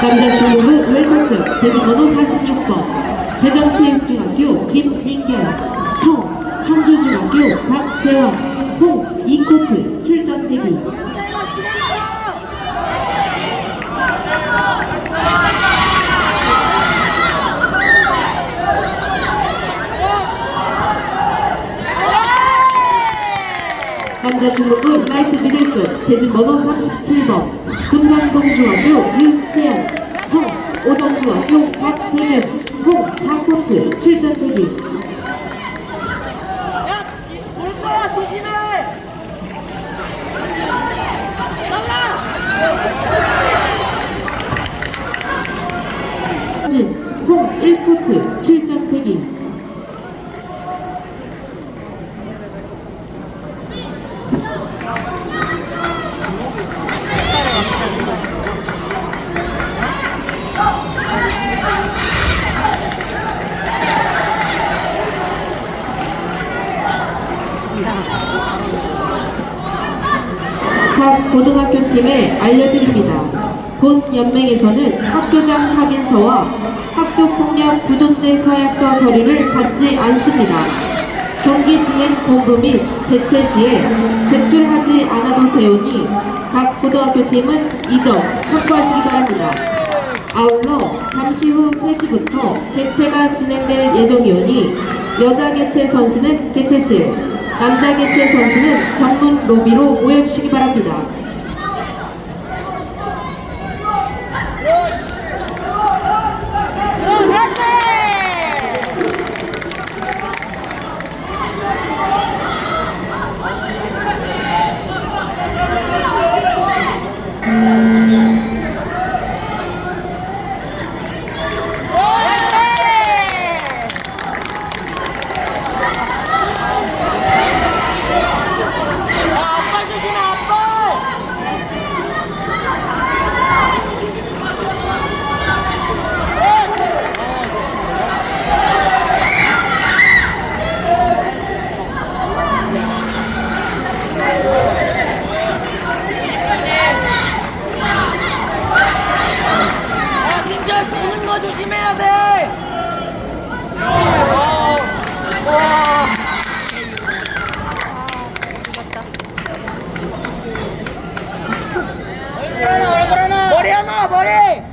중국부 웰컴급 대전번호 46번 대전체육중학교 김민결 청 청주중학교 박재환 홍 이코트 출전 대기 남자 중국부 라이트 미들급 대진번호 37번 금산동중학교 청 오정중학교 박태균 홍 4코트 출전 대기 야, 뒤- 돌 거야, 조심해! 빨라! 진, 홍 1코트 출전 대기 각 고등학교 팀에 알려드립니다. 본 연맹에서는 학교장 확인서와 학교폭력 부존재 서약서 서류를 받지 않습니다. 경기 진행 본부 및 개최 시에 제출하지 않아도 되오니 각 고등학교 팀은 이 점 참고하시기 바랍니다. 아울러 잠시 후 3시부터 개최가 진행될 예정이오니 여자 개최 선수는 개최실, 남자 개최 선수는 전문 로비로 모여주시기 바랍니다. ¡Vamos!